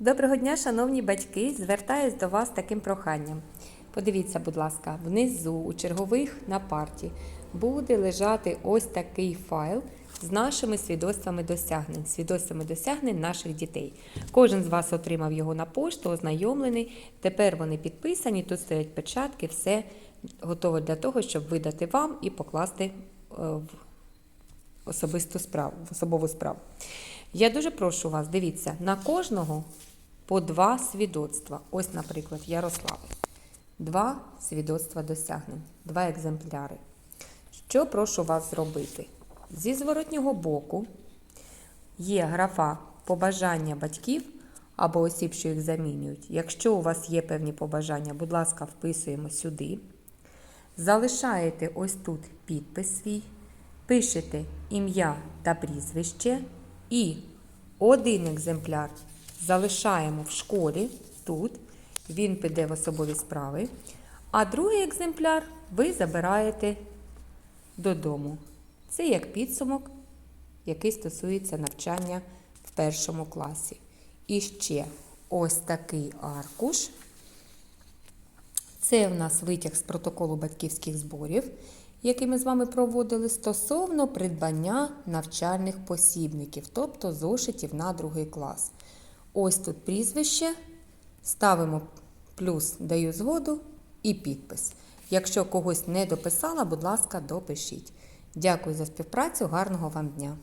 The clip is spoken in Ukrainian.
Доброго дня, шановні батьки! Звертаюсь до вас таким проханням. Подивіться, будь ласка, внизу у чергових на парті буде лежати ось такий файл з нашими свідоцтвами досягнень, свідоцтвами досягнень наших дітей. Кожен з вас отримав його на пошту, ознайомлений. Тепер вони підписані, тут стоять печатки, все готове для того, щоб видати вам і покласти е, в особисту справу, в особову справу. Я дуже прошу вас, дивіться, на кожного по два свідоцтва. Ось, наприклад, Ярослав. Два свідоцтва досягнень, два екземпляри. Що прошу вас зробити? Зі зворотнього боку є графа побажання батьків або осіб, що їх замінюють. Якщо у вас є певні побажання, будь ласка, вписуємо сюди. Залишаєте ось тут підпис свій, пишете ім'я та прізвище і один екземпляр залишаємо в школі тут, він піде в особові справи, а другий екземпляр ви забираєте додому. Це як підсумок, який стосується навчання в першому класі. І ще ось такий аркуш. Це в нас витяг з протоколу батьківських зборів, який ми з вами проводили стосовно придбання навчальних посібників, тобто зошитів на другий клас. Ось тут прізвище, ставимо плюс даю згоду і підпис. Якщо когось не дописала, будь ласка, допишіть. Дякую за співпрацю, гарного вам дня!